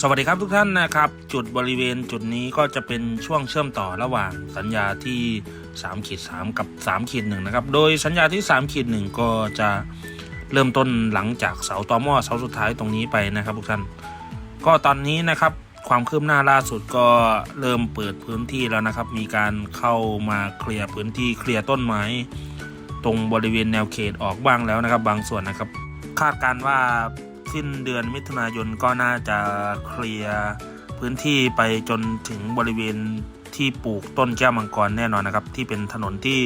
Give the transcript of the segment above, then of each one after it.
สวัสดีครับทุกท่านนะครับ จุดบริเวณจุดนี้ก็จะเป็นช่วงเชื่อมต่อระหว่างสัญญาที่3ขีด3กับ3ขีด1นะครับ โดยสัญญาที่3ขีด1ก็จะเริ่มต้นหลังจากเสาต่อหม้อเสาสุดท้ายตรงนี้ไปนะครับทุกท่าน ก็ตอนนี้นะครับความคืบหน้าล่าสุดก็เริ่มเปิดพื้นที่แล้วนะครับ มีการเข้ามาเคลียร์พื้นที่เคลียร์ต้นไม้ ตรงบริเวณแนวเขตออกบ้างแล้วนะครับ บางส่วนนะครับ คาดการณ์ว่า สิ้นเดือนมิถุนายนก็น่าจะเคลียร์พื้นที่ไปจนถึงบริเวณที่ปลูกต้นแก้วมังกรแน่นอนนะครับ ที่เป็นถนนที่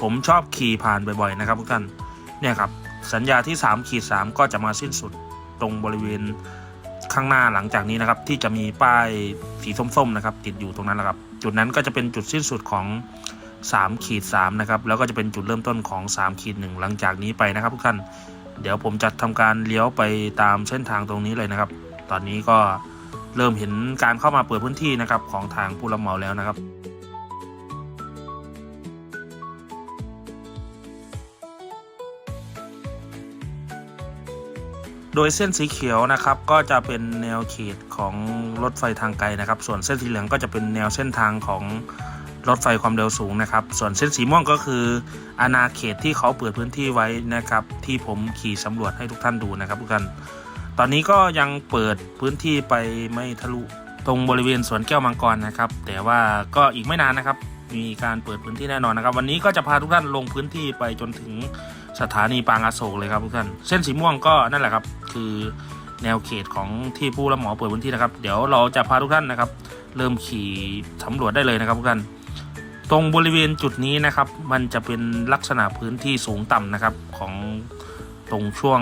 ผมชอบขี่ผ่านบ่อยๆนะครับทุกท่านเนี่ยครับสัญญาที่3ขีด3ก็จะมาสิ้นสุดตรงบริเวณข้างหน้าหลังจากนี้นะครับ ที่จะมีป้ายสีส้มๆนะครับ ติดอยู่ตรงนั้นแหละครับ จุดนั้นก็จะเป็นจุดสิ้นสุดของ3ขีด3นะครับแล้วก็จะเป็นจุดเริ่มต้นของ3ขีด1หลังจากนี้ไปนะครับทุกท่าน เดี๋ยวผมจะทำการเลี้ยวไปตามเส้นทางตรงนี้เลยนะครับ ตอนนี้ก็เริ่มเห็นการเข้ามาเปิดพื้นที่นะครับของทางผู้รับเหมาแล้วนะครับโดยเส้นสีเขียวนะครับก็จะเป็นแนวเขตของรถไฟทางไกลนะครับ ส่วนเส้นสีเหลืองก็จะเป็นแนวเส้นทางของ รถไฟความเร็วสูงนะครับ ส่วนเส้นสีม่วงก็คืออาณาเขตที่เขาเปิดพื้นที่ไว้นะครับ ที่ผมขี่สำรวจให้ทุกท่านดูนะครับทุกท่านตอนนี้ก็ยังเปิดพื้นที่ไปไม่ทะลุตรงบริเวณสวนแก้วมังกรนะครับ แต่ว่าก็อีกไม่นานนะครับ มีการเปิดพื้นที่แน่นอนนะครับ วันนี้ก็จะพาทุกท่านลงพื้นที่ไปจนถึงสถานีปางอโศกเลยครับทุกท่าน เส้นสีม่วงก็นั่นแหละครับ คือแนวเขตของที่ผู้รับเหมาเปิดพื้นที่นะครับ เดี๋ยวเราจะพาทุกท่านนะครับ เริ่มขี่สำรวจได้เลยนะครับทุกท่าน ตรงบริเวณจุดนี้นะครับ มันจะเป็นลักษณะพื้นที่สูงต่ำนะครับ ของตรงช่วง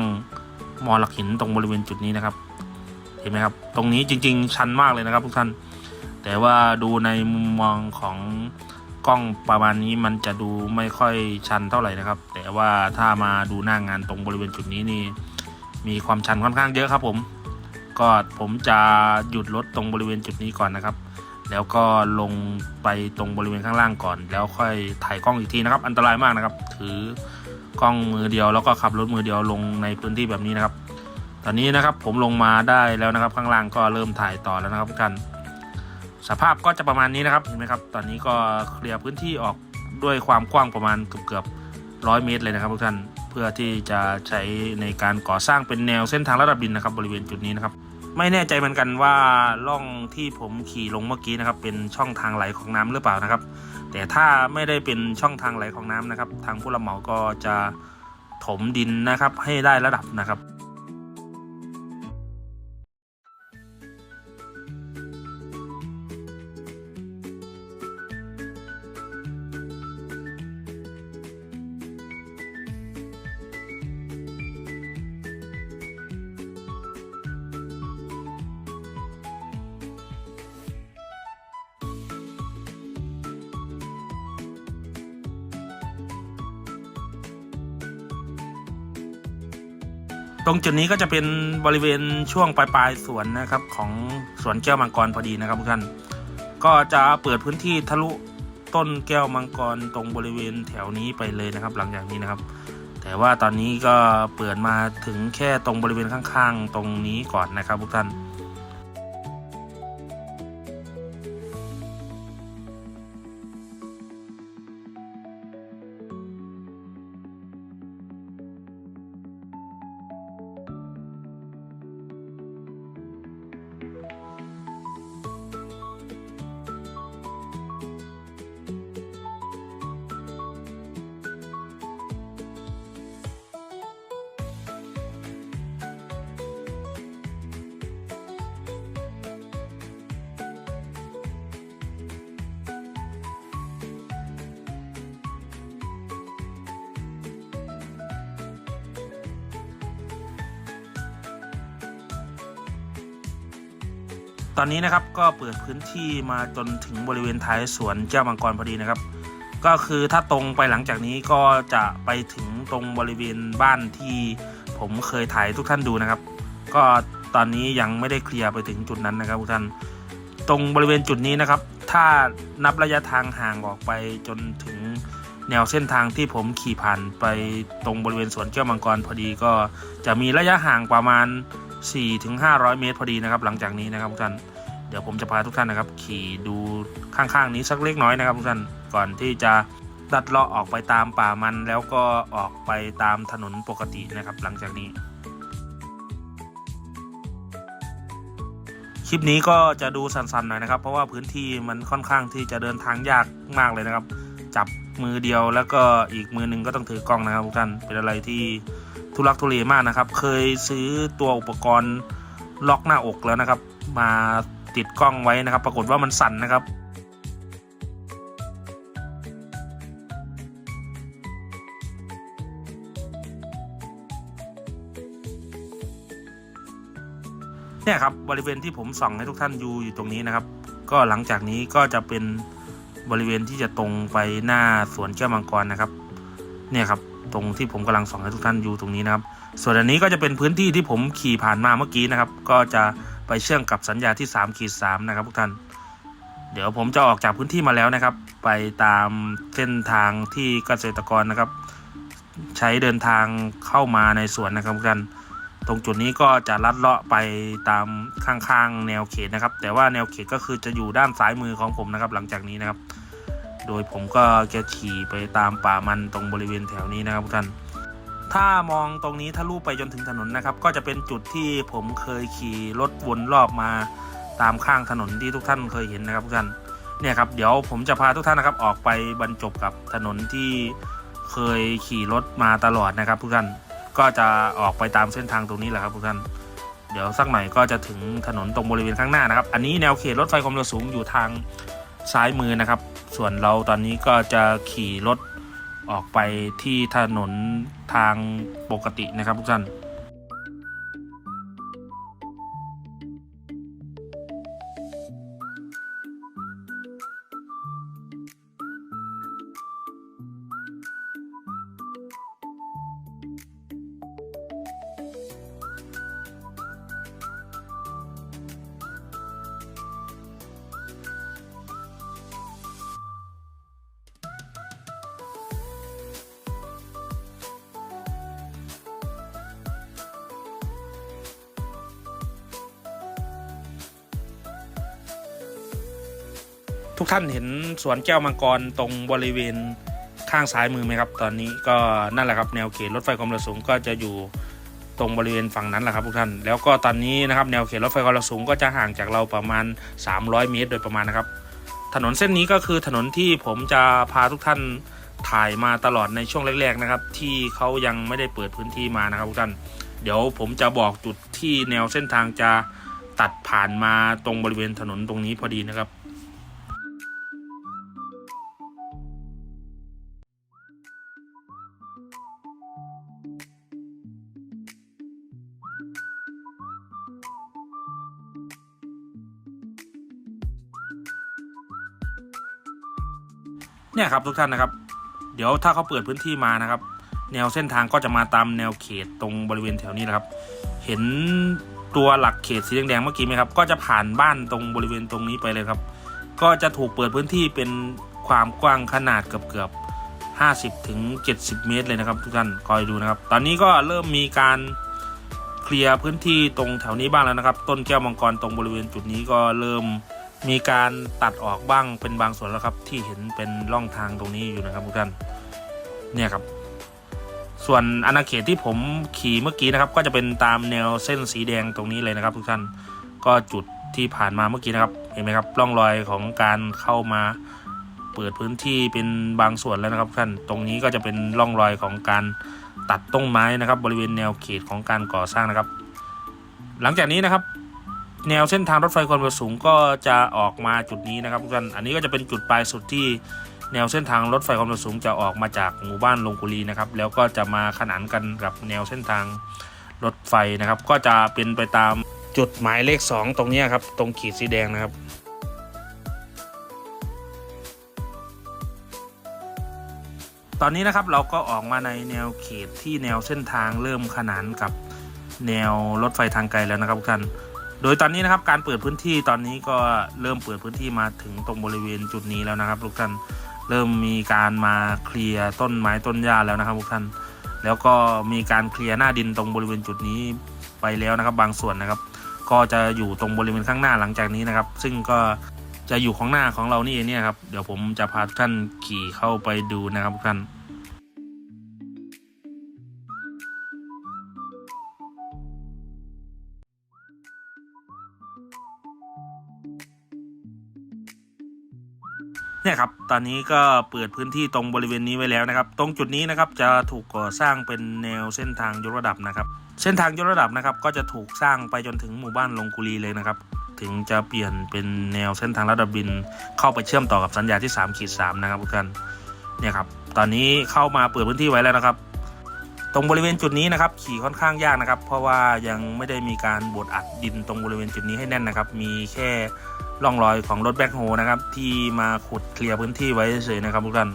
มอหลักหินตรงบริเวณจุดนี้นะครับ เห็นไหมครับ ตรงนี้จริง ๆ ชันมากเลยนะครับทุกท่าน แต่ว่าดูในมุมมองของกล้องประมาณนี้มันจะดูไม่ค่อยชันเท่าไหร่นะครับ แต่ว่าถ้ามาดูหน้างานตรงบริเวณจุดนี้นี่มีความชันค่อนข้างเยอะครับผม ก็ผมจะหยุดรถตรงบริเวณจุดนี้ก่อนนะครับ แล้วก็ลงไปตรงบริเวณข้างล่างก่อน แล้วค่อยถ่ายกล้องอีกทีนะครับ อันตรายมากนะครับ ถือกล้องมือเดียวแล้วก็ขับรถมือเดียวลงในพื้นที่แบบนี้นะครับ ตอนนี้นะครับผมลงมาได้แล้วนะครับ ข้างล่างก็เริ่มถ่ายต่อแล้วนะครับทุกท่านสภาพก็จะประมาณนี้นะครับเห็นไหมครับ ตอนนี้ก็เคลียร์พื้นที่ออกด้วยความกว้างประมาณเกือบๆร้อยเมตรเลยนะครับทุกท่านเพื่อที่จะใช้ในการก่อสร้างเป็นแนวเส้นทางระดับดินนะครับ บริเวณจุดนี้นะครับ ไม่แน่ใจเหมือนกันว่าล่องที่ผมขี่ลงเมื่อกี้นะครับ เป็นช่องทางไหลของน้ำหรือเปล่านะครับ แต่ถ้าไม่ได้เป็นช่องทางไหลของน้ำนะครับ ทางผู้รับเหมาก็จะถมดินนะครับ ให้ได้ระดับนะครับ ตรงจุดนี้ก็จะเป็นบริเวณช่วงปลายปลายสวนนะครับของสวนแก้วมังกรพอดีนะครับทุกท่านก็จะเปิดพื้นที่ทะลุต้นแก้วมังกรตรงบริเวณแถวนี้ไปเลยนะครับ หลังจากนี้นะครับ แต่ว่าตอนนี้ก็เปิดมาถึงแค่ตรงบริเวณข้าง ๆ ตรงนี้ก่อนนะครับทุกท่าน ตอนนี้นะครับก็เปิดพื้นที่มาจนถึงบริเวณท้ายสวนแก้วมังกรพอดีนะครับ ก็คือถ้าตรงไปหลังจากนี้ก็จะไปถึงตรงบริเวณบ้านที่ผมเคยถ่ายทุกท่านดูนะครับ ก็ตอนนี้ยังไม่ได้เคลียร์ไปถึงจุดนั้นนะครับทุกท่าน ตรงบริเวณจุดนี้นะครับ ถ้านับระยะทางห่างออกไปจนถึงแนวเส้นทางที่ผมขี่ผ่านไปตรงบริเวณสวนแก้วมังกรพอดีก็จะมีระยะห่างประมาณ 4ถึง500 เมตรพอดีนะครับ หลังจากนี้นะครับทุกท่านเดี๋ยวผมจะพาทุกท่านนะครับ ขี่ดูข้างๆนี้สักเล็กน้อยนะครับทุกท่านก่อนที่จะลัดเลาะออกไปตามป่ามันแล้วก็ออกไปตามถนนปกตินะครับ หลังจากนี้ คลิปนี้ก็จะดูสั้นๆหน่อยนะครับ เพราะว่าพื้นที่มันค่อนข้างที่จะเดินทางยากมากเลยนะครับ จับมือเดียวแล้วก็อีกมือหนึ่งก็ต้องถือกล้องนะครับทุกท่านเป็นอะไรที่ ทุลักทุเลมากนะครับ เคยซื้อตัวอุปกรณ์ล็อกหน้าอกแล้วนะครับ มาติดกล้องไว้นะครับ ปรากฏว่ามันสั่นนะครับเนี่ยครับบริเวณที่ผมส่องให้ทุกท่านดูอยู่ตรงนี้นะครับ ก็หลังจากนี้ก็จะเป็นบริเวณที่จะตรงไปหน้าสวนแก้วมังกรนะครับ เนี่ยครับ ตรงที่ผมกำลังส่องให้ทุกท่านอยู่ตรงนี้นะครับ ส่วนอันนี้ก็จะเป็นพื้นที่ที่ผมขี่ผ่านมาเมื่อกี้นะครับ ก็จะไปเชื่อมกับสัญญาที่3ขีดสนะครับทุกท่าน เดี๋ยวผมจะออกจากพื้นที่มาแล้วนะครับ ไปตามเส้นทางที่เกษตรกรนะครับ ใช้เดินทางเข้ามาในสวนนะครับทุกท่านตรงจุดนี้ก็จะลัดเลาะไปตามข้างๆ แนวเขตนะครับ แต่ว่าแนวเขตก็คือจะอยู่ด้านซ้ายมือของผมนะครับ หลังจากนี้นะครับ โดยผมก็จะขี่ไปตามป่ามันตรงบริเวณแถวนี้นะครับทุกท่าน ถ้ามองตรงนี้ถ้าลูบไปจนถึงถนนนะครับ ก็จะเป็นจุดที่ผมเคยขี่รถวนรอบมาตามข้างถนนที่ทุกท่านเคยเห็นนะครับทุกท่าน เนี่ยครับเดี๋ยวผมจะพาทุกท่านนะครับออกไปบรรจบกับถนนที่เคยขี่รถมาตลอดนะครับทุกท่าน ก็จะออกไปตามเส้นทางตรงนี้แหละครับทุกท่าน เดี๋ยวสักหน่อยก็จะถึงถนนตรงบริเวณข้างหน้านะครับ อันนี้แนวเขตรถไฟความเร็วสูงอยู่ทาง ซ้ายมือนะครับ ส่วนเราตอนนี้ก็จะขี่รถออกไปที่ถนนทางปกตินะครับทุกท่าน ทุกท่านเห็นสวนแก้วมังกรตรงบริเวณข้างซ้ายมือไหมครับ ตอนนี้ก็นั่นแหละครับแนวเขตรถไฟความเร็วสูงก็จะอยู่ตรงบริเวณฝั่งนั้นแหละครับทุกท่าน แล้วก็ตอนนี้นะครับแนวเขตรถไฟความเร็วสูงก็จะห่างจากเราประมาณ 300 เมตร โดยประมาณนะครับ ถนนเส้นนี้ก็คือถนนที่ผมจะพาทุกท่านถ่ายมาตลอดในช่วงแรกๆนะครับ ที่เขายังไม่ได้เปิดพื้นที่มานะครับทุกท่าน เดี๋ยวผมจะบอกจุดที่แนวเส้นทางจะตัดผ่านมาตรงบริเวณถนนตรงนี้พอดีนะครับ เนี่ยครับทุกท่านนะครับ เดี๋ยวถ้าเขาเปิดพื้นที่มานะครับ แนวเส้นทางก็จะมาตามแนวเขตตรงบริเวณแถวนี้นะครับ เห็นตัวหลักเขตสีแดงๆเมื่อกี้ไหมครับ ก็จะผ่านบ้านตรงบริเวณตรงนี้ไปเลยครับ ก็จะถูกเปิดพื้นที่เป็นความกว้างขนาดเกือบเกือบ50ถึง70 เมตรเลยนะครับ ทุกท่านคอยดูนะครับ ตอนนี้ก็เริ่มมีการเคลียร์พื้นที่ตรงแถวนี้บ้างแล้วนะครับ ต้นแก้วมังกรตรงบริเวณจุดนี้ก็เริ่ม มีการตัดออกบ้างเป็นบางส่วนแล้วครับ ที่เห็นเป็นร่องทางตรงนี้อยู่นะครับทุกท่านเนี่ยครับ ส่วนอาณาเขตที่ผมขี่เมื่อกี้นะครับ ก็จะเป็นตามแนวเส้นสีแดงตรงนี้เลยนะครับ ทุกท่านก็จุดที่ผ่านมาเมื่อกี้นะครับเห็นไหมครับร่องรอยของการเข้ามาเปิดพื้นที่เป็นบางส่วนแล้วนะครับท่านตรงนี้ก็จะเป็นร่องรอยของการตัดต้นไม้นะครับ บริเวณแนวเขตของการก่อสร้างนะครับ หลังจากนี้นะครับ แนวเส้นทางรถไฟความเร็วสูงก็จะออกมาจุดนี้นะครับทุกท่านอันนี้ก็จะเป็นจุดปลายสุดที่แนวเส้นทางรถไฟความเร็วสูงจะออกมาจากหมู่บ้านลงกุลีนะครับ แล้วก็จะมาขนานกันกับแนวเส้นทางรถไฟนะครับ ก็จะเป็นไปตามจุดหมายเลข 2 ตรงนี้ครับ ตรงขีดสีแดงนะครับตอนนี้นะครับเราก็ออกมาในแนวเขตที่แนวเส้นทางเริ่มขนานกับแนวรถไฟทางไกลแล้วนะครับทุกท่าน โดยตอนนี้นะครับการเปิดพื้นที่ตอนนี้ก็เริ่มเปิดพื้นที่มาถึงตรงบริเวณจุดนี้แล้วนะครับทุกท่านเริ่มมีการมาเคลียร์ต้นไม้ต้นหญ้าแล้วนะครับทุกท่าน แล้วก็มีการเคลียร์หน้าดินตรงบริเวณจุดนี้ไปแล้วนะครับ บางส่วนนะครับ ก็จะอยู่ตรงบริเวณข้างหน้าหลังจากนี้นะครับ ซึ่งก็จะอยู่ของหน้าของเรานี่เองเนี่ยครับเดี๋ยวผมจะพาทุกท่านขี่เข้าไปดูนะครับทุกท่าน เนี่ยครับตอนนี้ก็เปิดพื้นที่ตรงบริเวณนี้ไว้แล้วนะครับ ตรงจุดนี้นะครับจะถูกก่อสร้างเป็นแนวเส้นทางยกระดับนะครับ เส้นทางยกระดับนะครับ ก็จะถูกสร้างไปจนถึงหมู่บ้านลงกุลีเลยนะครับ ถึงจะเปลี่ยนเป็นแนวเส้นทางระดับบิน เข้าไปเชื่อมต่อกับสัญญาที่3ขีด3นะครับทุกท่านเนี่ยครับตอนนี้เข้ามาเปิดพื้นที่ไว้แล้วนะครับ ตรงบริเวณจุดนี้นะครับ ขี่ค่อนข้างยากนะครับ เพราะว่ายังไม่ได้มีการบดอัดดินตรงบริเวณจุดนี้ให้แน่นนะครับ มีแค่ ร่องรอยของรถแบ็คโฮนะครับ ที่มาขุดเคลียร์พื้นที่ไว้เฉยๆนะครับทุกท่าน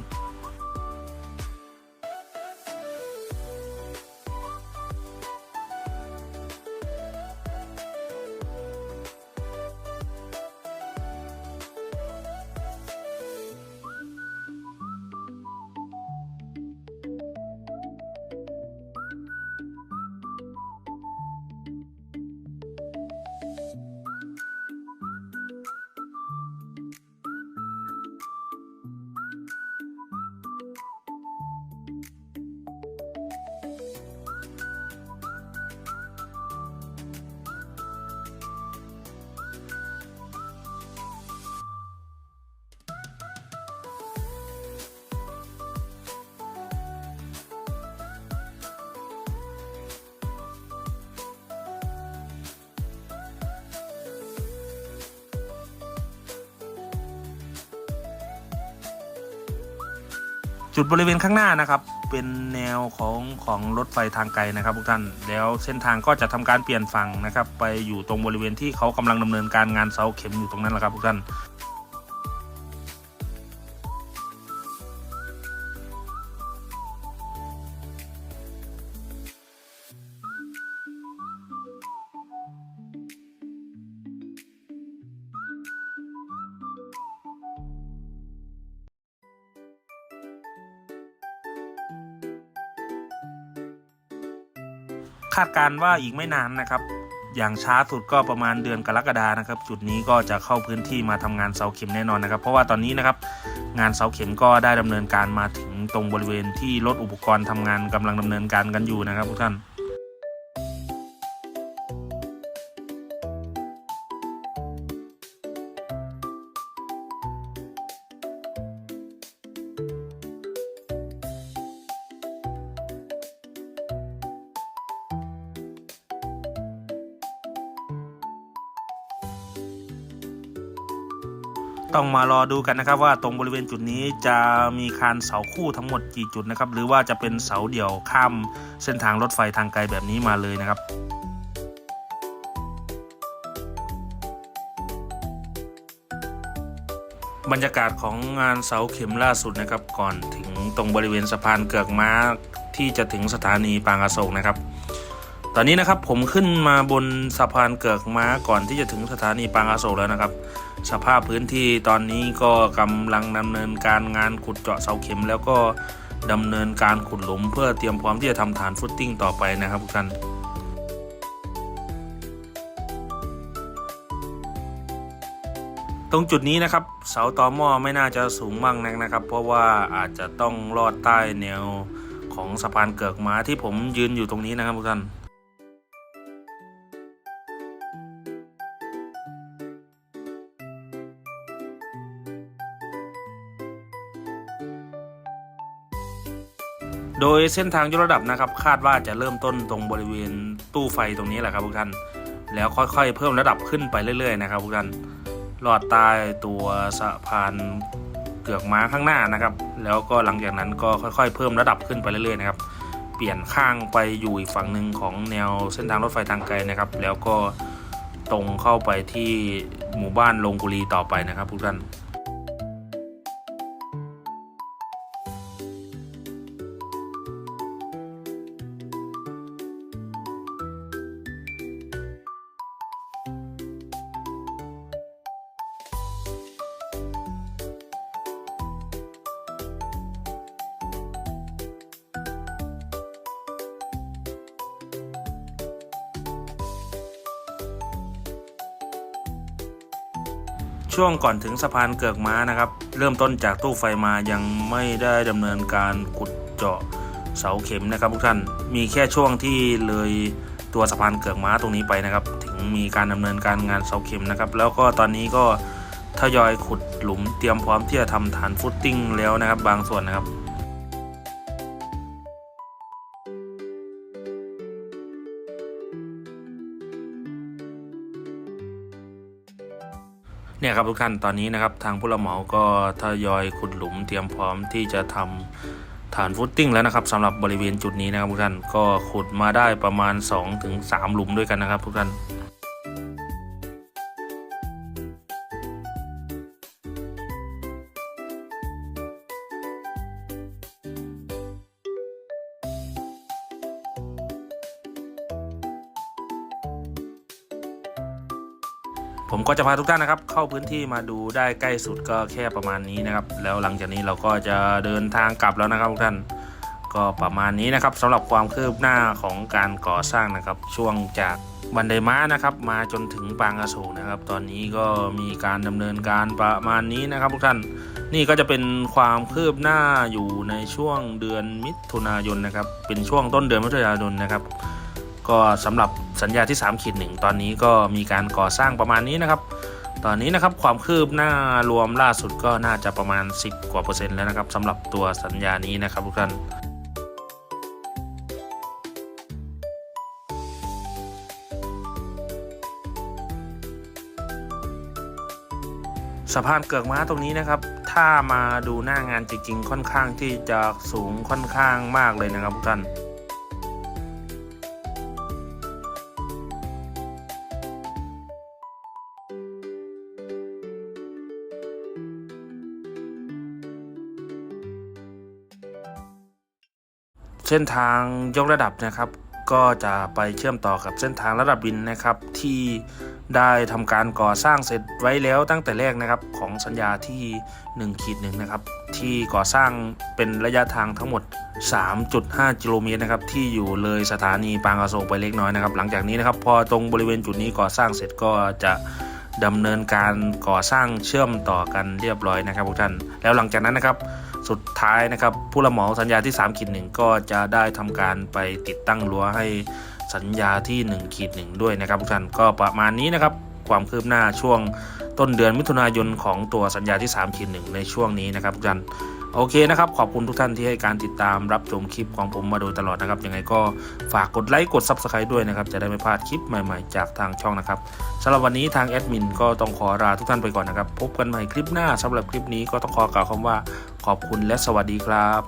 จุดบริเวณข้างหน้านะครับ เป็นแนวของของรถไฟทางไกลนะครับทุกท่าน แล้วเส้นทางก็จะทำการเปลี่ยนฝั่งนะครับ ไปอยู่ตรงบริเวณที่เขากำลังดำเนินการงานเสาเข็มอยู่ตรงนั้นแหละครับทุกท่าน คาดการ์ว่าอีกไม่นานนะครับ อย่างช้าสุดก็ประมาณเดือนกรกฎานะครับ จุดนี้ก็จะเข้าพื้นที่มาทำงานเสาเข็มแน่นอนนะครับ เพราะว่าตอนนี้นะครับงานเสาเข็มก็ได้ดำเนินการมาถึงตรงบริเวณที่รถอุปกรณ์ทำงานกำลังดำเนินการกันอยู่นะครับทุกท่าน ต้องมารอดูกันนะครับ ว่าตรงบริเวณจุดนี้จะมีคานเสาคู่ทั้งหมดกี่จุดนะครับ หรือว่าจะเป็นเสาเดี่ยวข้ามเส้นทางรถไฟทางไกลแบบนี้มาเลยนะครับบรรยากาศของงานเสาเข็มล่าสุดนะครับ ก่อนถึงตรงบริเวณสะพานเกือกม้าที่จะถึงสถานีปางอโศกนะครับ ตอนนี้นะครับผมขึ้นมาบนสะพานเกือกม้าก่อนที่จะถึงสถานีปางอโศกแล้วนะครับ สภาพพื้นที่ตอนนี้ก็กำลังดำเนินการงานขุดเจาะเสาเข็ม แล้วก็ดำเนินการขุดหลุม เพื่อเตรียมพร้อมที่จะทำฐานฟุตติ้งต่อไปนะครับทุกท่านตรงจุดนี้นะครับเสาต่อหม้อไม่น่าจะสูงมากนักนะครับ เพราะว่าอาจจะต้องลอดใต้แนวของสะพานเกือกม้าที่ผมยืนอยู่ตรงนี้นะครับทุกท่าน ยเส้นทางยกระดับนะครับ คาดว่าจะเริ่มต้นตรงบริเวณตู้ไฟตรงนี้แหละครับทุกท่าน แล้วค่อยๆ เพิ่มระดับขึ้นไปเรื่อยๆนะครับทุกท่านลอดใต้ตัวสะพานเกือกม้าข้างหน้านะครับ แล้วก็หลังจากนั้นก็ค่อยๆ เพิ่มระดับขึ้นไปเรื่อยๆนะครับ เปลี่ยนข้างไปอยู่อีกฝั่งหนึ่งของแนวเส้นทางรถไฟทางไกลนะครับ แล้วก็ตรงเข้าไปที่หมู่บ้านลงกุลีต่อไปนะครับทุกท่าน ช่วงก่อนถึงสะพานเกือกม้านะครับ เริ่มต้นจากตู้ไฟมายังไม่ได้ดำเนินการขุดเจาะเสาเข็มนะครับทุกท่านมีแค่ช่วงที่เลยตัวสะพานเกือกม้าตรงนี้ไปนะครับ ถึงมีการดำเนินการงานเสาเข็มนะครับ แล้วก็ตอนนี้ก็ทยอยขุดหลุมเตรียมพร้อมที่จะทำฐานฟุตติ้งแล้วนะครับ บางส่วนนะครับ เนี่ยครับทุกท่านตอนนี้นะครับทางผู้รับเหมาก็ทยอยขุดหลุมเตรียมพร้อมที่จะทำฐานฟุตติ้งแล้วนะครับสำหรับบริเวณจุดนี้นะครับทุกท่านก็ขุดมาได้ประมาณ 2-3 หลุมด้วยกันนะครับทุกท่าน ผมก็จะพาทุกท่านนะครับ เข้าพื้นที่มาดูได้ใกล้สุดก็แค่ประมาณนี้นะครับ แล้วหลังจากนี้เราก็จะเดินทางกลับแล้วนะครับทุกท่านก็ประมาณนี้นะครับสำหรับความคืบหน้าของการก่อสร้างนะครับ ช่วงจากบันไดม้านะครับ มาจนถึงปางอโศกนะครับ ตอนนี้ก็มีการดำเนินการประมาณนี้นะครับทุกท่านนี่ก็จะเป็นความคืบหน้าอยู่ในช่วงเดือนมิถุนายนนะครับ เป็นช่วงต้นเดือนมิถุนายนนะครับ ก็สำหรับ สัญญาที่3ขีดหนึ่งตอนนี้ก็มีการก่อสร้างประมาณนี้นะครับ ตอนนี้นะครับความคืบหน้ารวมล่าสุดก็น่าจะประมาณ 10 กว่าเปอร์เซ็นต์แล้วนะครับสำหรับตัวสัญญานี้นะครับทุกท่านสะพานเกือกม้าตรงนี้นะครับ ถ้ามาดูหน้างานจริงๆ ค่อนข้างที่จะสูงค่อนข้างมากเลยนะครับทุกท่าน เส้นทางยกระดับนะครับ ก็จะไปเชื่อมต่อกับเส้นทางระดับดินนะครับ ที่ได้ทำการก่อสร้างเสร็จไว้แล้วตั้งแต่แรกนะครับ ของสัญญาที่1ขีดหนึ่งนะครับ ที่ก่อสร้างเป็นระยะทางทั้งหมด 3.5 กิโลเมตรนะครับ ที่อยู่เลยสถานีปางอโศกไปเล็กน้อยนะครับ หลังจากนี้นะครับ พอตรงบริเวณจุดนี้ก่อสร้างเสร็จก็จะดำเนินการก่อสร้างเชื่อมต่อกันเรียบร้อยนะครับทุกท่านแล้วหลังจากนั้นนะครับ สุดท้ายนะครับ ผู้รับเหมาสัญญาที่3ขีดหนึ่งก็จะได้ทำการไปติดตั้งรั้วให้สัญญาที่1ขีดหนึ่งด้วยนะครับทุกท่านก็ประมาณนี้นะครับ ความคืบหน้าช่วงต้นเดือนมิถุนายนของตัวสัญญาที่3ขีดหนึ่งในช่วงนี้นะครับทุกท่านโอเคนะครับ ขอบคุณทุกท่านที่ให้การติดตามรับชมคลิปของผมมาโดยตลอดนะครับยังไงก็ฝากกดไลค์กด Subscribe ด้วยนะครับ จะได้ไม่พลาดคลิปใหม่ๆ จากทางช่องนะครับสำหรับวันนี้ทางแอดมินก็ต้องขอลาทุกท่านไปก่อนนะครับ พบกันใหม่คลิปหน้าสำหรับคลิปนี้ก็ต้องขอกล่าวคำว่า ขอบคุณและสวัสดีครับ